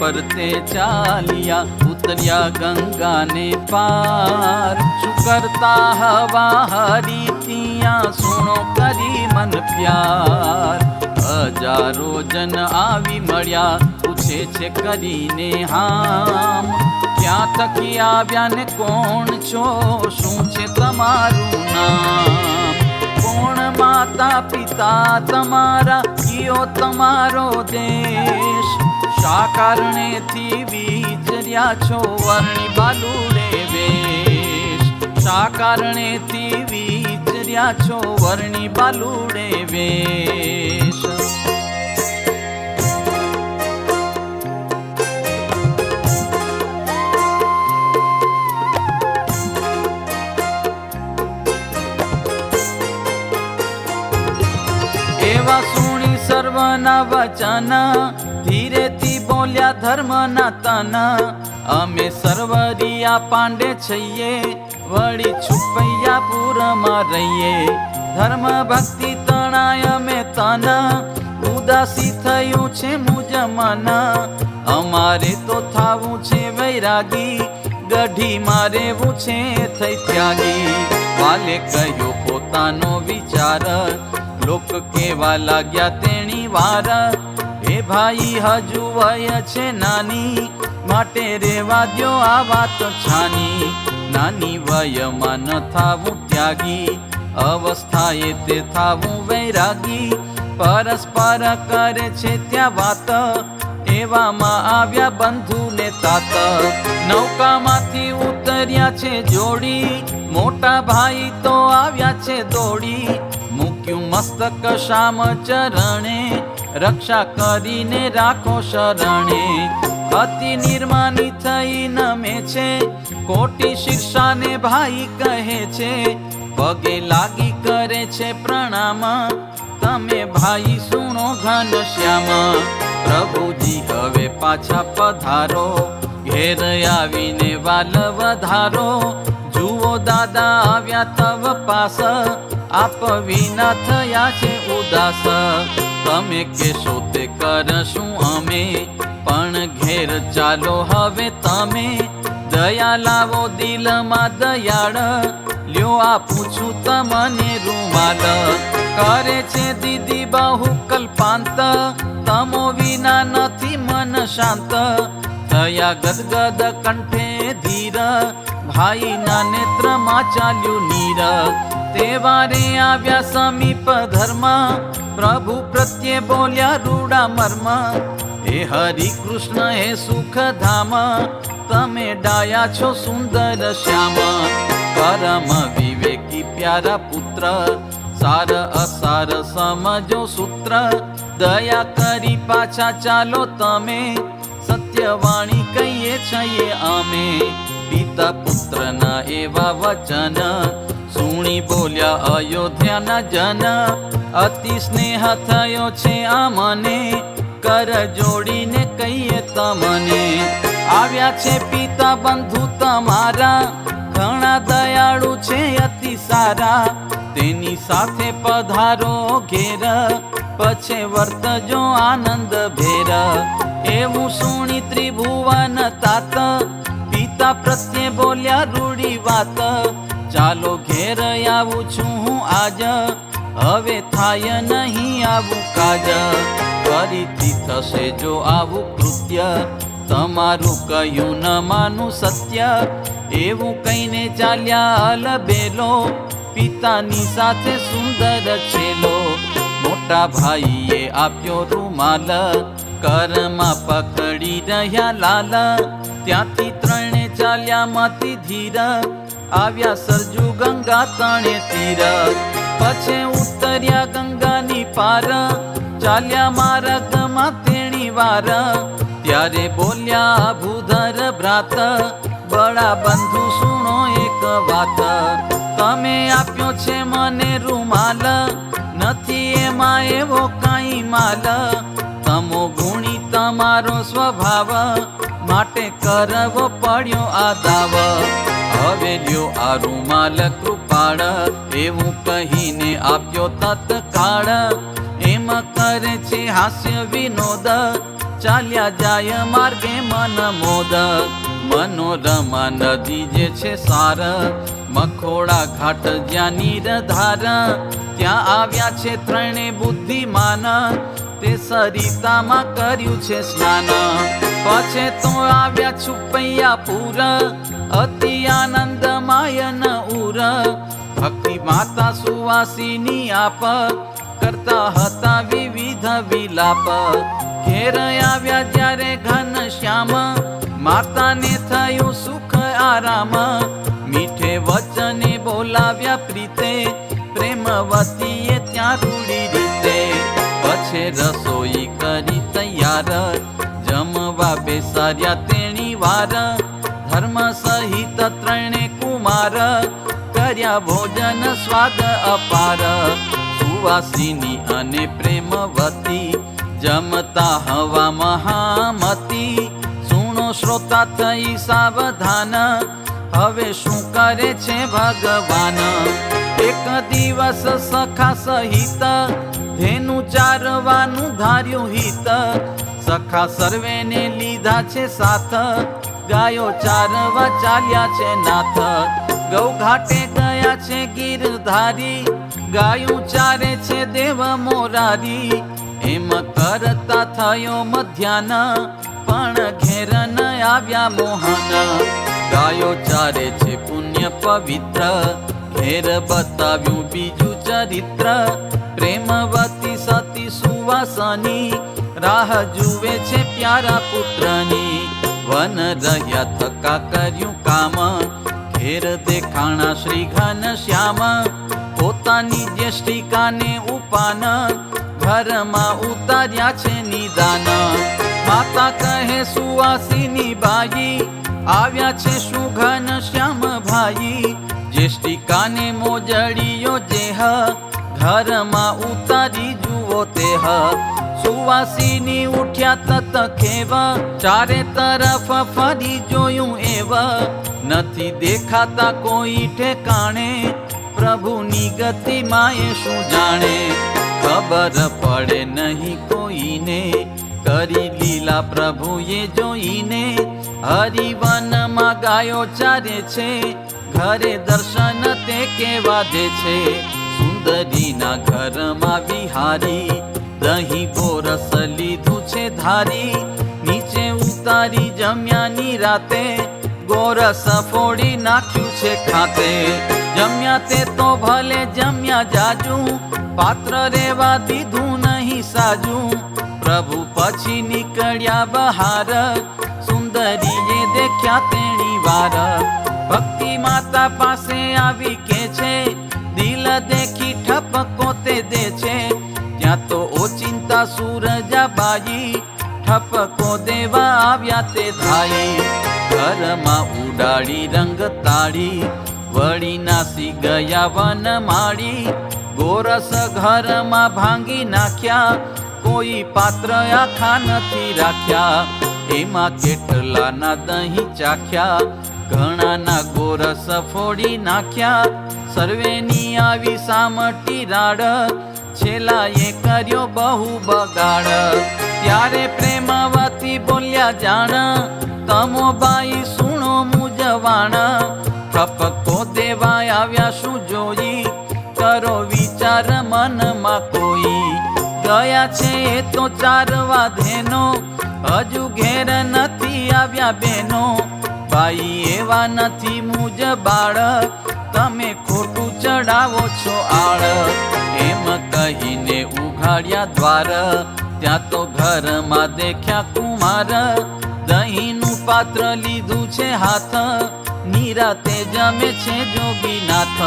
વર્તે ચાલ્યા, ઉતર્યા ગંગાને પાર. શું કરતા હવા હરી ત્યાં, સુણો કરી મન પ્યાર. હજારો જન આવી મળ્યા, પૂછે છે કરીને હામ. ક્યાં થકી આવ્યા ને કોણ છો? શું છે તમારું નામ? કોણ માતા પિતા તમારા? કયો તમારો દેશ? શા કારણેથી વિચર્યા છો વર્ણી બાલુડે વેશ? શા કારણેથી વિચર્યા છો વર્ણિ બાલુડે વેશ? એવા સુણી સર્વના વચન ધીરેથી બોલ્યા ધર્મના તન અમે સર્વરિયા પાંડે છીએ, વળી છુપૈયા પુરમાં રહીએ. ધર્મ ભક્તિ તણાય અમે તન, ઉદાસી થયું છે મુજ મન અમારે તો થાવું છે વૈરાગી, ગઢી મારેવું છે થઈ ત્યાગી. વાલે કયો પોતાનો વિચાર, લોક કેવા લાગ્યા તેણી વાર. ભાઈ હજુ વય છે નાની, માટે રેવા દ્યો આ વાત છાની. નાની વયમાં ન થાવું ત્યાગી, અવસ્થાએ તે થાવું વૈરાગી. પરસ્પર કરે છે ત્યાં વાત, એવામાં આવ્યા બંધુ ને તાત. નૌકામાંથી ઉતર્યા છે જોડી, મોટા ભાઈ તો આવ્યા છે દોડી. મૂક્યું મસ્તક શામ ચરણે રક્ષા કરીને રાખો શરણે. અતિ નિર્માની થઈ નમે છે. કોટી શિક્ષાને ભાઈ કહે છે પગે લાગી કરે છે પ્રણામ. તમે ભાઈ સુણો ઘન શ્યામ. પ્રભુજી, હવે પાછા પધારો. ઘેર આવીને વાલ વધારો. જુઓ દાદા આવ્યા તવ પાસ. આપ વિના થયા છે ઉદાસ. તમે કેશો તે કરશું અમે, પણ ઘેર ચાલો હવે તમે. દયા લાવો દિલમાં દયાળ, લ્યો આપું છું તમને રૂમાલ. કરે છે દીદી બહુ કલ્પાંત, તમો વિના નથી મન શાંત. થયા ગદગદ કંઠે ધીર, ભાઈના નેત્રમાં ચાલ્યું નીર. તેવારે આવ્યા સમીપ ધર્મ, પ્રભુ પ્રત્યે બોલ્યા રૂડા મર્મ. હે હરિ કૃષ્ણ, હે સુખધામ, તમે ડાયા છો સુંદર શ્યામ. પરમ વિવેકી પ્યારા પુત્ર, સાર અસાર સમજો સૂત્ર. દયા કરી પાછા ચાલો તમે, સત્યવાણી કહીએ છીએ અમે. પિતા પુત્રના એવા વચન સુણી બોલ્યા અયોધ્યાના જન, અતિ સ્નેહ થયો છે આ મને કર જોડીને કહીએ તમને. આવ્યા છે પિતા બંધુ તમારા, ઘણા દયાળુ છે અતિ સારા, તેની સાથે પધારો ઘેર, પછી વર્તજો આનંદ ભેર. એવું સુણી ત્રિભુવન તાત, પિતા પ્રત્યે બોલ્યા રૂડી વાત ચાલો ઘેર આવું છું હું આજ. હવે થાય નહીં આવું કાજ. ફરીથી થશે જો આવું કૃત્ય. તમારું કહ્યું ન માનું સત્ય. એવું કહીને ચાલ્યા અલબેલો પિતાની સાથે સુંદર છેલો. મોટા ભાઈએ આપ્યો રૂમાલ. કરમાં પકડી રહ્યા લાલ. ત્યાંથી ત્રણે ચાલ્યા માતી ધીર. આવ્યા સરજુ ગંગા તણે તીર. પછી ઉતર્યા ગંગાની પાર, ચાલ્યા માર્ગમાં તેણી વાર. ત્યારે બોલ્યા, ભૂધર ભ્રાત બળા બંધુ સુણો એક વાત. તમે આપ્યો છે મને રૂમાલ, નથી એમાં એવો કાંઈ માલ. તમો ગુણી તમારો સ્વભાવ, માટે કરવો પડ્યો આ દાવ. હવે લ્યો આ રૂમાલ કૃપાળ એવું કહીને આપ્યો તત્કાળ. એમ કરે છે હાસ્ય વિનોદ, ચાલ્યા જાય માર્ગે મન મોદ. મનોરમા નદી જે છે સાર, મખોડા ઘાટ જ્યાં નીરધાર. ત્યાં આવ્યા છે ત્રણે બુદ્ધિમાન, તે સરિતામાં કર્યું છે સ્નાન. પછી તો આવ્યા છુપૈયા પૂર અતિ આનંદ માયન ઉર. ભક્તિ માતા સુવાસીની આપ કરતા હતા વિવિધ વિલાપ. ઘેર આવ્યા જ્યારે ઘન શ્યામ, માતાને થયું સુખ આરામ. મીઠે વચને બોલાવ્યા પ્રીતે, પ્રેમવતીએ ત્યાં રૂડી રીતે. પછી રસોઈ કરી તૈયાર. જમવા તેણી વાર, ધર્મ સહિત ત્રણે કુમાર, કર્યા ભોજન સ્વાદ અપાર. સુવાસિની અને પ્રેમવતી જમતા હવા મહામતી. સુણો શ્રોતા થઈ સાવધાન, હવે શું કરે છે ભગવાન? એક દિવસ સખા સહિત, ધેનું ચારવાનું ધાર્યું હિત. સખા સર્વેને લીધા છે સાથ. ગાયો ચારવા ચાલ્યા છે નાથ. ગૌ ઘાટે ગયા છે ગીરધારી. ગાયું ચારે છે દેવ મોરારી. એમ કરતા થયો મધ્યાન પણ ઘેર ન આવ્યા મોહન. ગાયો ચારે છે પુણ્ય પવિત્ર, ઘેર બતાવ્યું બીજું ચરિત્ર. પ્રેમવતી સતી સુવાસની રાહ જુએ છે પ્યારા પુત્રની. વન રહ્યા થકા કર્યું કામ. ઘેર દેખાણા શ્રી ઘન શ્યામ. પોતાની જ્યેષ્ઠિકાને ઉપાન. ઘરમાં ઉતાર્યા છે નિદાન. માતા કહે, સુવાસીની બાઈ, આવ્યા છે શું ઘન શ્યામ ભાઈ. જ્યેષ્ઠિકાને મોજડીયો જેહ. ઘરમાં ઉતારી જુઓ તે હ સુવાસીની ઉઠ્યા તત ખેવ. ચારે તરફ ફરી જોયું એવ. નથી દેખાતા કોઈ ઠેકાણે. પ્રભુની ગતિ માએ શું જાણે? ખબર પડે નહીં કોઈને. કરી લીલા પ્રભુએ જોઈને. હરિવનમાં ગાયો ચારે છે. ઘરે દર્શન તે કેવા દે છે. સુંદરીના ઘરમાં વિહારી, દહીં ગોરસ લીધું છે ધારી, નીચે ઉતારી જમ્યાની રાતે ગોરસ ફોડી નાખ્યું છે ખાતે. જમ્યા તે તો ભલે જમ્યા જાજુ, પાત્ર રેવા દીધું નહીં સાજુ. પ્રભુ પછી નીકળ્યા બહાર, સુંદરીએ દેખ્યા તેણી વાર. ભક્તિ માતા પાસે આવી કે છે, દિલ દેખી ઠપકો તે દે છે. ત્યાં તો ઓચિંતા સૂરજાબાઈ, ઠપકો દેવા આવ્યા તે ધાઈ ઘરમાં ઉડાડી રંગ તાળી વળી નાસી ગયા વન માળી. ગોરસ ઘરમાં ભાંગી નાખ્યા, કોઈ પાત્ર આખા નથી રાખ્યા. એમાં કેટલાના દહીં ચાખ્યા, ઘણાના ગોરસ ફોડી નાખ્યા. સર્વેની આવી સામટી રાડ છેલ્લાએ કર્યો બહુ બગાડ. ત્યારે પ્રેમાવતી બોલ્યા, જાણ, તમો બાઈ સુણો મુજવાણ. ઠપકો દેવાય આવ્યા શું જોઈ? કરો વિચાર મનમાં કોઈ. ગયા છે એ તો ચારવા વાધેનો, હજુ ઘેર નથી આવ્યા બેનો. ભાઈ એવા નથી મુજ બાળક તમે ખોટું ચડાવો છો આળ. એમ કહીને ઉઘાડ્યા દ્વાર. ત્યાં તો ઘરમાં દેખ્યા કુમાર. દહીંનું પાત્ર લીધું છે હાથ. નિરાતે જમે છે જોગીનાથ.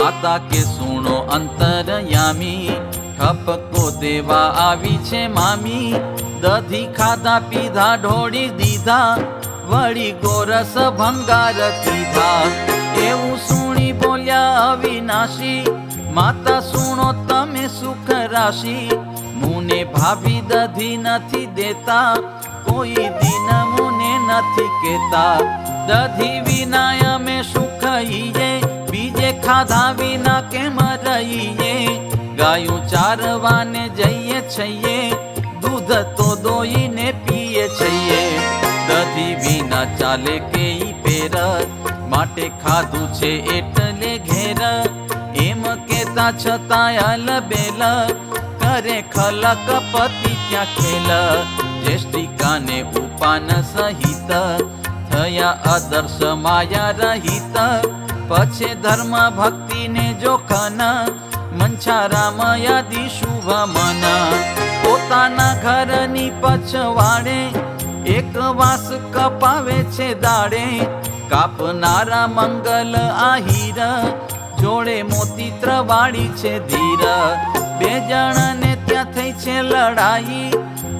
માતા કે સુણો અંતરયામી. ઠપકો દેવા આવી છે મામી. દધી ખાધા, પીધા, ઢોળી દીધા. વળી ગોરસ ભંગાર પીધા એવું સુણી બોલ્યા, અવિનાશી, માતા સુણો તમે સુખ રાશિ. મુને ભાભી દધી નથી દેતા, કોઈ દિન મુને નથી કેતા દધી વિના અમે સુખ ઈએ બીજે ખાધા વિના કેમ રહીએ? ગાયું ચારવાને જઈએ છીએ, દૂધ તો દોઈને પીએ છીએ. દધી વિના ચાલે કે ઈ માટે ખાધું છે એટલે ઘેર. એમ કેતા છતાં અલબેલ કરે ખલક પતિ ત્યાં ખેલ. જેષ્ટિકાને ઉપાન સહિત. થયા આદર્શ માયા રહિત. પછી ધર્મ ભક્તિને જોખન. મંછારામયાદી શુભ મન. પોતાના ઘરની પછવાડે એક વાસ કપાવે છે દાડે, કાપનારા મંગલ આહીર, જોડે મોતી ત્રવાડી છે ધીર. બે જણને ત્યાં થઈ છે લડાઈ,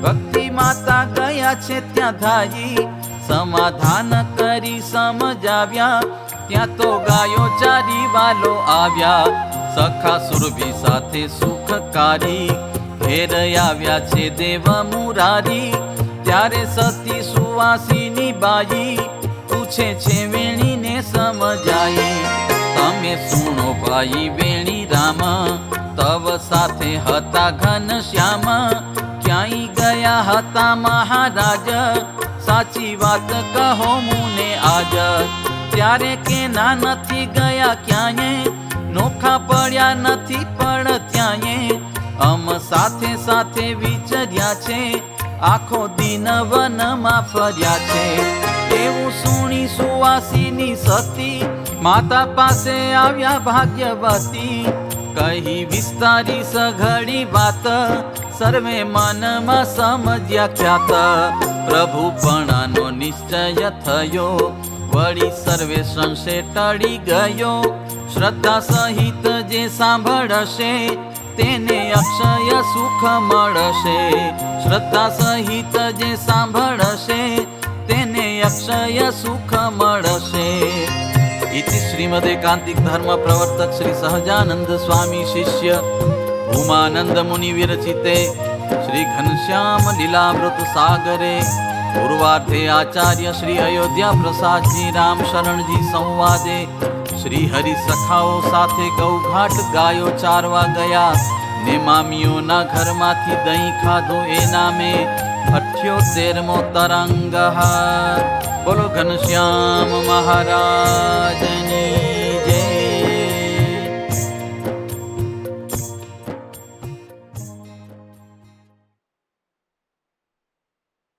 ભક્તિ માતા ગયા છે ત્યાં ધાઈ. સમાધાન કરી સમજાવ્યા, ત્યાં તો ગાયો ચારી વાલો આવ્યા. સખા સુરભી સાથે સુખકારી ઘેર આવ્યા છે દેવ મુરારી. ત્યારે સતી સુવાસીની બાઈ પૂછે છે, વેણીને સમજાઈ તમે સુણો ભાઈ વેણી રામ, તવ સાથે હતા ઘન શ્યામ. ક્યાંય ગયા હતા મહારાજ? સાચી વાત કહો મુને આજ. ત્યારે કે ના નથી ગયા ક્યાંય? નોખા પડ્યા નથી પણ ત્યાંય. અમ સાથે સાથે વિચર્યા છે આખો દિન વનમાં ફર્યા છે. એવું સુણી સુવાસીની સતી માતા પાસે આવ્યા ભાગ્યવતી. કહી વિસ્તારી સઘળી વાત સર્વે મનમાં સમજ્યા ખ્યાત. પ્રભુ પણાનો નિશ્ચય થયો. વળી સર્વે સંશે ટળી ગયો. શ્રદ્ધા સહિત જે સાંભળશે તેને અક્ષય સુખ મળશે શ્રદ્ધા સહિત જે સાંભળશે તેને અક્ષય સુખ મળશે ઇતિ શ્રીમદે કાંતિક ધર્મ પ્રવર્તક શ્રી સહજાનંદ સ્વામી શિષ્ય ભૂમાનંદ મુનિ વિરચિતે શ્રી ઘનશ્યામ લીલામૃત સાગરે પૂર્વાર્ધે આચાર્ય શ્રી અયોધ્યા પ્રસાદજી રામ શરણજી સંવાદે શ્રી હરિ સખાઓ સાથે ગૌઘાટ ગાયો ચારવા ગયા. ને મામીઓના ઘરમાંથી દહીં ખાધું એ નામે અઠ્યોતેરમો તરંગ બોલો ઘનશ્યામ મહારાજ